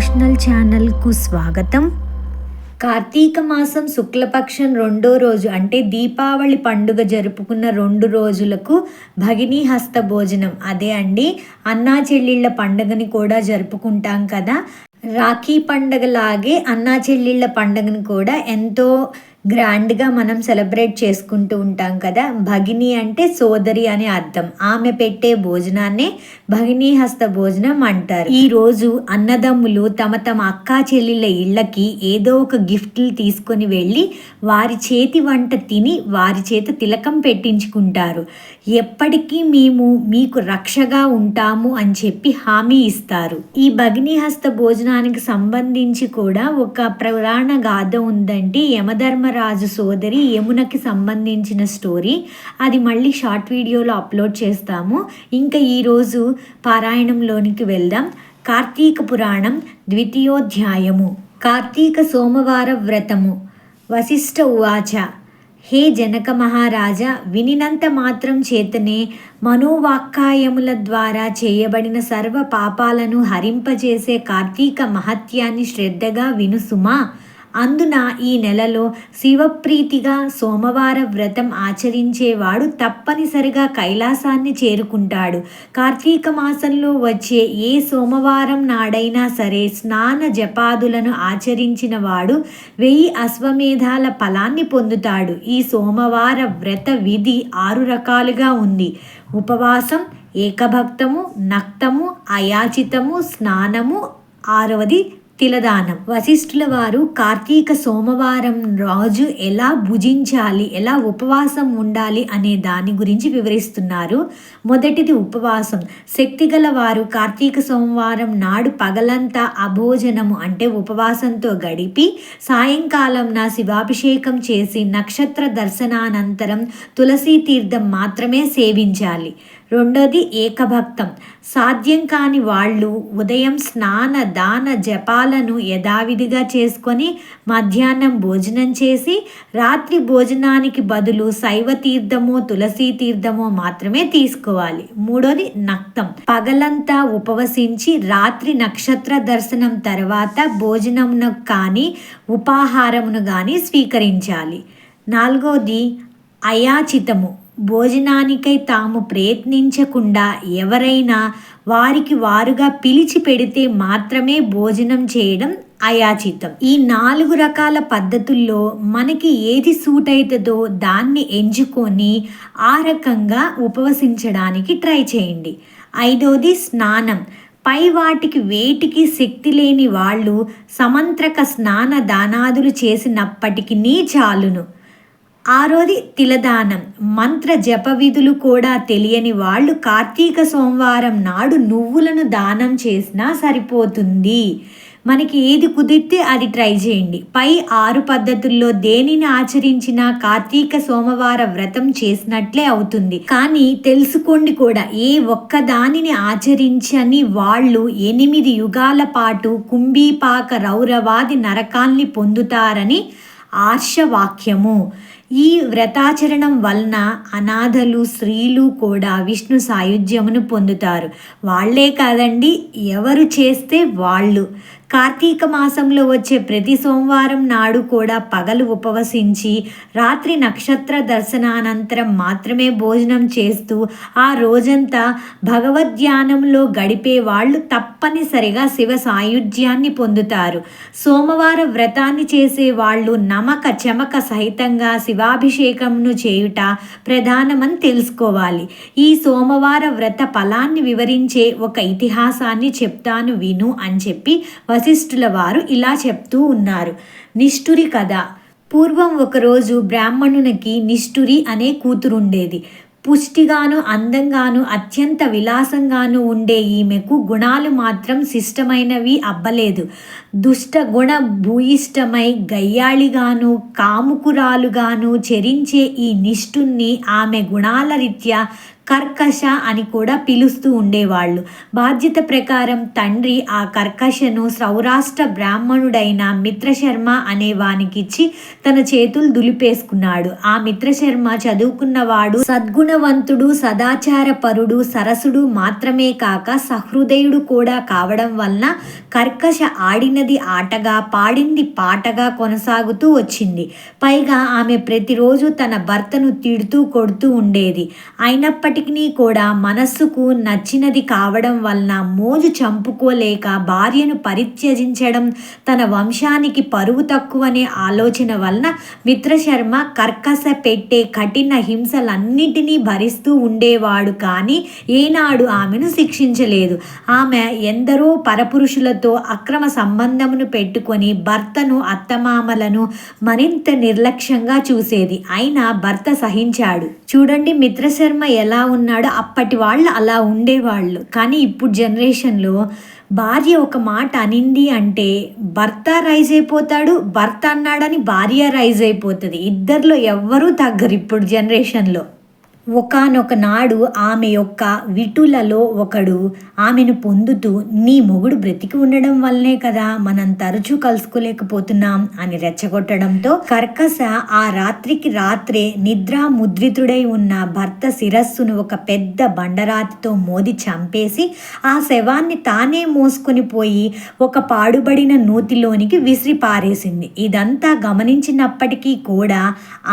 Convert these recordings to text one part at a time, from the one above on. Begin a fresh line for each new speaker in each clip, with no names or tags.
Devotional ఛానల్కు స్వాగతం. కార్తీక మాసం శుక్లపక్షం రెండో రోజు అంటే దీపావళి పండుగ జరుపుకున్న రెండు రోజులకు భగినీ హస్త భోజనం. అదే అండి అన్నా చెల్లిళ్ళ పండుగని కూడా జరుపుకుంటాం కదా. రాఖీ పండగలాగే అన్నా చెల్లిళ్ళ పండుగను కూడా ఎంతో గ్రాండ్గా మనం సెలబ్రేట్ చేసుకుంటూ ఉంటాం కదా. భగిని అంటే సోదరి అని అర్థం. ఆమె పెట్టే భోజనాన్నే భగిని హస్త భోజనం అంటారు. ఈ రోజు అన్నదమ్ములు తమ తమ అక్కా చెల్లెళ్ళ ఇళ్ళకి ఏదో ఒక గిఫ్ట్లు తీసుకొని వెళ్ళి వారి చేతి వంట తిని వారి చేత తిలకం పెట్టించుకుంటారు. ఎప్పటికీ మేము మీకు రక్షగా ఉంటాము అని చెప్పి హామీ ఇస్తారు. ఈ భగిని హస్త భోజనానికి సంబంధించి కూడా ఒక పురాణ గాథ ఉందండి యమధర్మరాజు సోదరి యమునకి సంబంధించిన స్టోరీ. అది మళ్ళీ షార్ట్ వీడియోలో అప్లోడ్ చేస్తాము. ఇంకా ఈరోజు పారాయణంలోనికి వెళ్దాం. కార్తీక పురాణం ద్వితీయోధ్యాయము. కార్తీక సోమవార వ్రతము. వశిష్ఠ ఉవాచ. హే జనక మహారాజా వినినంత మాత్రం చేతనే మనోవాక్కాయముల ద్వారా చేయబడిన సర్వ పాపాలను హరింపజేసే కార్తీక మహత్యాన్ని శ్రద్ధగా వినుసుమా? అందున ఈ నెలలో శివప్రీతిగా సోమవార వ్రతం ఆచరించేవాడు తప్పనిసరిగా కైలాసాన్ని చేరుకుంటాడు. కార్తీక మాసంలో వచ్చే ఏ సోమవారం నాడైనా సరే స్నాన జపాదులను ఆచరించిన వాడు వెయ్యి అశ్వమేధాల ఫలాన్ని పొందుతాడు. ఈ సోమవార వ్రత విధి ఆరు రకాలుగా ఉంది. ఉపవాసం ఏకభక్తము నక్తము అయాచితము స్నానము ఆరవది తిలదానం. వశిష్ఠుల వారు కార్తీక సోమవారం రోజు ఎలా భుజించాలి ఎలా ఉపవాసం ఉండాలి అనే దాని గురించి వివరిస్తున్నారు. మొదటిది ఉపవాసం. శక్తిగల వారు కార్తీక సోమవారం నాడు పగలంతా అభోజనము అంటే ఉపవాసంతో గడిపి సాయంకాలం నా శివాభిషేకం చేసి నక్షత్ర దర్శనానంతరం తులసీ తీర్థం మాత్రమే సేవించాలి. రెండోది ఏకభక్తం. సాధ్యం కాని వాళ్ళు ఉదయం స్నాన దాన జపాలను యథావిధిగా చేసుకొని మధ్యాహ్నం భోజనం చేసి రాత్రి భోజనానికి బదులు శైవ తీర్థము తులసీ తీర్థమో మాత్రమే తీసుకోవాలి. మూడోది నక్తం. పగలంతా ఉపవసించి రాత్రి నక్షత్ర దర్శనం తర్వాత భోజనమును కానీ ఉపాహారమును కానీ స్వీకరించాలి. నాలుగోది అయాచితము. భోజనానికై తాము ప్రయత్నించకుండా ఎవరైనా వారికి వారుగా పిలిచి పెడితే మాత్రమే భోజనం చేయడం అయాచితం. ఈ నాలుగు రకాల పద్ధతుల్లో మనకి ఏది సూట్ అవుతుందో దాన్ని ఎంచుకొని ఆ రకంగా ఉపవసించడానికి ట్రై చేయండి. ఐదోది స్నానం. పై వాటికి వేటికి శక్తి లేని వాళ్ళు సమంత్రక స్నాన దానాదులు చేసినప్పటికీ చాలును. ఆరోది తిలదానం. మంత్ర జప విధులు కూడా తెలియని వాళ్ళు కార్తీక సోమవారం నాడు నువ్వులను దానం చేసినా సరిపోతుంది. మనకి ఏది కుదిరితే అది ట్రై చేయండి. పై ఆరు పద్ధతుల్లో దేనిని ఆచరించినా కార్తీక సోమవార వ్రతం చేసినట్లే అవుతుంది. కానీ తెలుసుకోండి కూడా ఏ ఒక్క దానిని ఆచరించని వాళ్ళు ఎనిమిది యుగాల పాటు కుంభీపాక రౌరవాది నరకాల్ని పొందుతారని ఆర్షవాక్యము. ఈ వ్రతాచరణం వలన అనాథలు స్త్రీలు కూడా విష్ణు సాయుధ్యమును పొందుతారు. వాళ్ళే కాదండి ఎవరు చేస్తే వాళ్ళు. కార్తీక మాసంలో వచ్చే ప్రతి సోమవారం నాడు కూడా పగలు ఉపవసించి రాత్రి నక్షత్ర దర్శనానంతరం మాత్రమే భోజనం చేస్తూ ఆ రోజంతా భగవద్ధ్యానంలో గడిపే వాళ్ళు తప్పనిసరిగా శివ సాయుధ్యాన్ని పొందుతారు. సోమవార వ్రతాన్ని చేసే వాళ్ళు నమక చెమక సహితంగా శివాభిషేకంను చేయుట ప్రధానమని తెలుసుకోవాలి. ఈ సోమవార వ్రత ఫలాన్ని వివరించే ఒక ఇతిహాసాన్ని చెప్తాను విను అని చెప్పి వశిష్ఠుల వారు ఇలా చెప్తూ ఉన్నారు. నిష్ఠురి కథ పూర్వం ఒకరోజు బ్రాహ్మణునికి నిష్ఠురి అనే కూతురుండేది. పుష్టిగాను అందంగాను అత్యంత విలాసంగాను ఉండే ఈమెకు గుణాలు మాత్రం శిష్టమైనవి అబ్బలేదు. దుష్ట గుణ భూయిష్టమై గయ్యాళిగాను కాముకురాలుగాను చెరించే ఈ నిష్ఠుణ్ణి ఆమె గుణాల రీత్యా కర్కశ అని కూడా పిలుస్తూ ఉండేవాళ్ళు. బాధ్యత ప్రకారం తండ్రి ఆ కర్కశను సౌరాష్ట్ర బ్రాహ్మణుడైన మిత్రశర్మ అనే వానికిచ్చి తన చేతులు దులిపేసుకున్నాడు. ఆ మిత్రశర్మ చదువుకున్నవాడు సద్గుణవంతుడు సదాచార పరుడు సరసుడు మాత్రమే కాక సహృదయుడు కూడా కావడం వలన కర్కశ ఆడినది ఆటగా పాడింది పాటగా కొనసాగుతూ వచ్చింది. పైగా ఆమె ప్రతిరోజు తన భర్తను తిడుతూ కొడుతూ ఉండేది. అయినప్పటికీ కూడా మనస్సుకు నచ్చినది కావడం వలన మోజు చంపుకోలేక భార్యను పరిత్యజించడం తన వంశానికి పరువు తక్కువనే ఆలోచన వలన మిత్రశర్మ కర్కశ పెట్టే కఠిన హింసలన్నిటినీ భరిస్తూ ఉండేవాడు కానీ ఏనాడు ఆమెను శిక్షించలేదు. ఆమె ఎందరో పరపురుషులతో అక్రమ సంబంధమును పెట్టుకొని భర్తను అత్తమామలను మరింత నిర్లక్ష్యంగా చూసేది. అయినా భర్త సహించాడు. చూడండి మిత్రశర్మ ఎలా ఉన్నాడో అప్పటి వాళ్ళు అలా ఉండేవాళ్ళు. కానీ ఇప్పుడు జనరేషన్లో భార్య ఒక మాట అనింది అంటే భర్త రైజ్ అయిపోతాడు భర్త అన్నాడని భార్య రైజ్ అయిపోతుంది. ఇద్దరిలో ఎవ్వరూ తగ్గరు ఇప్పుడు జనరేషన్లో. ఒకనొక నాడు ఆమె యొక్క విటులలో ఒకడు ఆమెను పొందుతూ నీ మొగుడు బ్రతికి ఉండడం వల్లనే కదా మనం తరచూ కలుసుకోలేకపోతున్నాం అని రెచ్చగొట్టడంతో కర్కస ఆ రాత్రికి రాత్రే నిద్రా ముద్రితుడై ఉన్న భర్త శిరస్సును ఒక పెద్ద బండరాతితో మోది చంపేసి ఆ శవాన్ని తానే మోసుకొని పోయి ఒక పాడుబడిన నూతిలోనికి విసిరి పారేసింది. ఇదంతా గమనించినప్పటికీ కూడా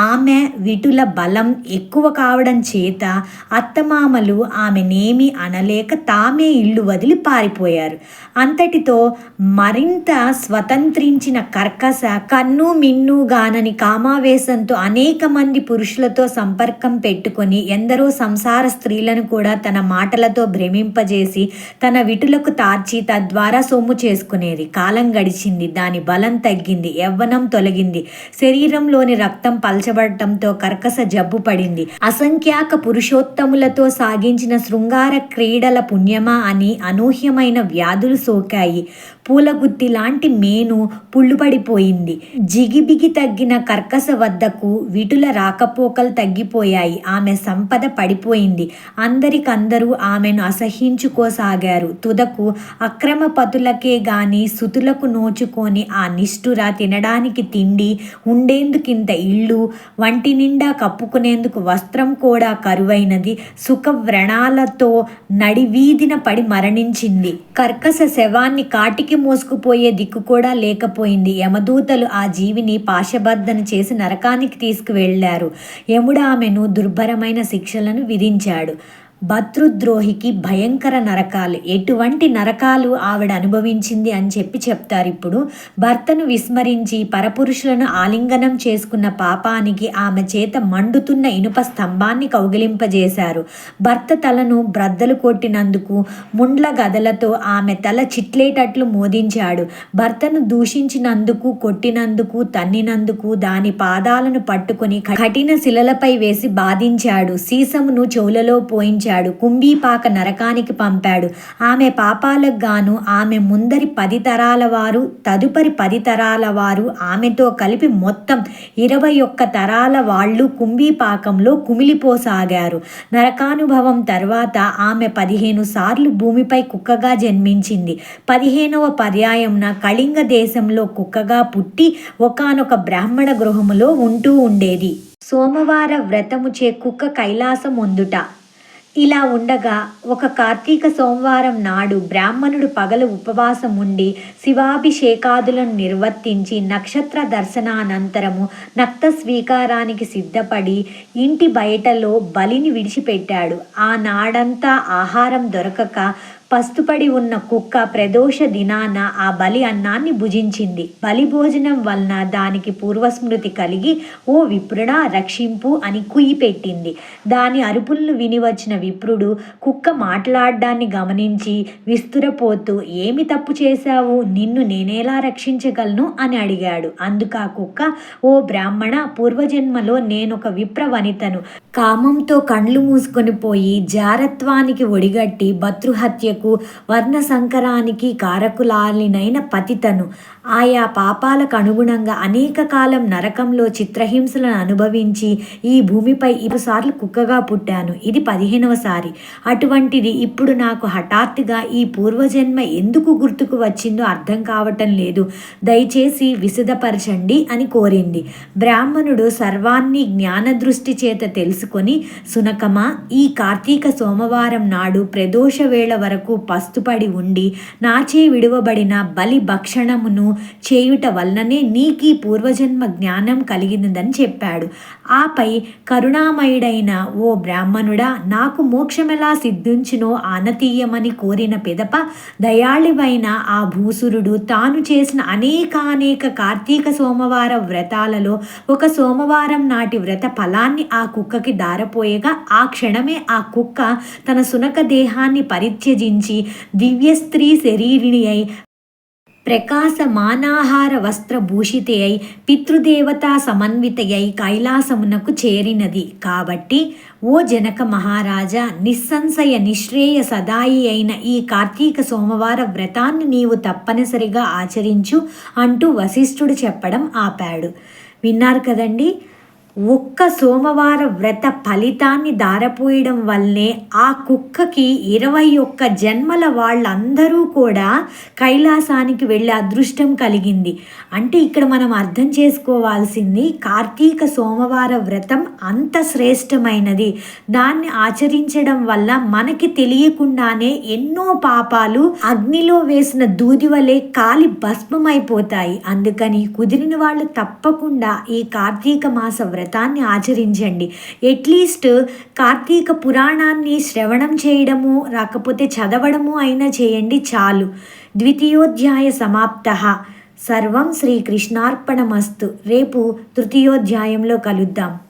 ఆమె విటుల బలం ఎక్కువ కావడం చేత అత్తమామలు ఆమెనేమి అనలేక తామే ఇల్లు వదిలి పారిపోయారు. అంతటితో మరింత స్వతంత్రించిన కర్కస కన్ను మిన్ను గానని కామావేశంతో అనేక మంది పురుషులతో సంపర్కం పెట్టుకొని ఎందరో సంసార స్త్రీలను కూడా తన మాటలతో భ్రమింపజేసి తన విటులకు తార్చి తద్వారా సొమ్ము చేసుకునేది. కాలం గడిచింది దాని బలం తగ్గింది యవ్వనం తొలగింది. శరీరంలోని రక్తం పలచబడటంతో కర్కస జబ్బు పడింది. అసంఖ్యాక పురుషోత్తములతో సాగించిన శృంగార క్రీడల పుణ్యమా అని అనూహ్యమైన వ్యాధులు సోకాయి. పూలగుత్తి లాంటి మేను పుళ్ళుపడిపోయింది జిగిబిగి తగ్గిన కర్కస వద్దకు విటుల రాకపోకలు తగ్గిపోయాయి. ఆమె సంపద పడిపోయింది. అందరికందరూ ఆమెను అసహించుకోసాగారు. తుదకు అక్రమ పతులకే గాని సుతులకు నోచుకొని ఆ నిష్ఠుర తినడానికి తిండి ఉండేందుకింత ఇల్లు వంటి నిండా కప్పుకునేందుకు వస్త్రం కూడా కరువైనది సుఖ వ్రణాలతో నడివీధిన పడి మరణించింది. కర్కస శవాన్ని కాటికి మోసుకుపోయే దిక్కు కూడా లేకపోయింది. యమదూతలు ఆ జీవిని పాశబద్ధన చేసి నరకానికి తీసుకువెళ్ళారు యముడు ఆమెను దుర్భరమైన శిక్షలను విధించాడు. భర్తృద్రోహికి భయంకర నరకాలు. ఎటువంటి నరకాలు ఆవిడ అనుభవించింది అని చెప్పి చెప్తారు ఇప్పుడు. భర్తను విస్మరించి పరపురుషులను ఆలింగనం చేసుకున్న పాపానికి ఆమె చేత మండుతున్న ఇనుప స్తంభాన్ని కౌగిలింపజేశారు. భర్త తలను బ్రద్దలు కొట్టినందుకు ముండ్ల గదలతో ఆమె తల చిట్లేటట్లు మోదించాడు. భర్తను దూషించినందుకు కొట్టినందుకు తన్నినందుకు దాని పాదాలను పట్టుకొని కఠిన శిలలపై వేసి బాధించాడు. సీసమును చెవులలో పోయించాడు కుంభీపాక నరకానికి పంపాడు. ఆమె పాపాలకు గాను ఆమె ముందరి పది తరాల వారు తదుపరి పది తరాల వారు ఆమెతో కలిపి మొత్తం ఇరవై ఒక్క తరాల వాళ్ళు కుంభీపాకంలో కుమిలిపోసాగారు. నరకానుభవం తర్వాత ఆమె పదిహేను సార్లు భూమిపై కుక్కగా జన్మించింది. పదిహేనవ పర్యాయంన కళింగ దేశంలో కుక్కగా పుట్టి ఒకానొక బ్రాహ్మణ గృహములో ఉంటూ ఉండేది. సోమవార వ్రతము చే కుక్క కైలాసం ఉందుట ఇలా ఉండగా ఒక కార్తీక సోమవారం నాడు బ్రాహ్మణుడు పగలు ఉపవాసం ఉండి శివాభిషేకాదులను నిర్వర్తించి నక్షత్ర దర్శనానంతరము నక్త స్వీకారానికి సిద్ధపడి ఇంటి బయటలో బలిని విడిచిపెట్టాడు. ఆ నాడంతా ఆహారం దొరకక పస్తుపడి ఉన్న కుక్క ప్రదోష దినాన ఆ బలి అన్నాన్ని భుజించింది. బలి భోజనం వలన దానికి పూర్వస్మృతి కలిగి ఓ విప్రుడా రక్షింపు అని కుయ్యి పెట్టింది. దాని అరుపులను విని వచ్చిన విప్రుడు కుక్క మాట్లాడడాన్ని గమనించి విస్తురపోతూ ఏమి తప్పు చేశావు? నిన్ను నేనేలా రక్షించగలను? అని అడిగాడు. అందుకు ఆ కుక్క ఓ బ్రాహ్మణ పూర్వజన్మలో నేనొక విప్ర వనితను కామంతో కండ్లు మూసుకొని పోయి జారత్వానికి ఒడిగట్టి భతృహత్యకు వర్ణ సంకరానికి కారకులాలినైన పతితను. ఆయా పాపాలకు అనుగుణంగా అనేక కాలం నరకంలో చిత్రహింసలను అనుభవించి ఈ భూమిపై ఇరుసార్లు కుక్కగా పుట్టాను. ఇది పదిహేనవసారి అటువంటిది ఇప్పుడు నాకు హఠాత్తుగా ఈ పూర్వజన్మ ఎందుకు గుర్తుకు వచ్చిందో అర్థం కావటం లేదు. దయచేసి విశదపరచండి అని కోరింది. బ్రాహ్మణుడు సర్వాన్ని జ్ఞానదృష్టి చేత తెలుసు తీసుకొని సునకమ ఈ కార్తీక సోమవారం నాడు ప్రదోష వేళ వరకు పస్తుపడి ఉండి నాచే విడువబడిన బలి భక్షణమును చేయుట వలననే నీకీ పూర్వజన్మ జ్ఞానం కలిగినదని చెప్పాడు. ఆపై కరుణామయుడైన ఓ బ్రాహ్మణుడా నాకు మోక్షమెలా సిద్ధించునో ఆనతీయమని కోరిన పిదప దయాళివైన ఆ భూసురుడు తాను చేసిన అనేకానేక కార్తీక సోమవార వ్రతాలలో ఒక సోమవారం నాటి వ్రత ఫలాన్ని ఆ కుక్కకి దారపోయగా ఆ క్షణమే ఆ కుక్క తన సునక దేహాన్ని పరిత్యజించి దివ్య స్త్రీ శరీరిణి అయి ప్రకాశమానాహార వస్త్రభూషితయై పితృదేవతా సమన్వితయై కైలాసమునకు చేరినది. కాబట్టి ఓ జనక మహారాజా నిస్సంశయ నిశ్రేయ సదాయి అయిన ఈ కార్తీక సోమవార వ్రతాన్ని నీవు తప్పనిసరిగా ఆచరించు అంటూ వశిష్ఠుడు చెప్పడం ఆపాడు. విన్నారు కదండి? ఒక్క సోమవార వ్రత ఫలితాన్ని దారపోయడం వల్లనే ఆ కుక్కకి ఇరవై ఒక్క జన్మల వాళ్ళందరూ కూడా కైలాసానికి వెళ్ళే అదృష్టం కలిగింది. అంటే ఇక్కడ మనం అర్థం చేసుకోవాల్సింది కార్తీక సోమవార వ్రతం అంత శ్రేష్టమైనది. దాన్ని ఆచరించడం వల్ల మనకి తెలియకుండానే ఎన్నో పాపాలు అగ్నిలో వేసిన దూది వలె కాలి భస్మమైపోతాయి. అందుకని కుదిరిన వాళ్ళు తప్పకుండా ఈ కార్తీక మాస వ్రతం వ్రతాన్ని ఆచరించండి. ఎట్లీస్ట్ కార్తీక పురాణాన్ని శ్రవణం చేయడము రాకపోతే చదవడము అయినా చేయండి చాలు. ద్వితీయోధ్యాయ సమాప్త. సర్వం శ్రీకృష్ణార్పణమస్తు. రేపు తృతీయోధ్యాయంలో కలుద్దాం.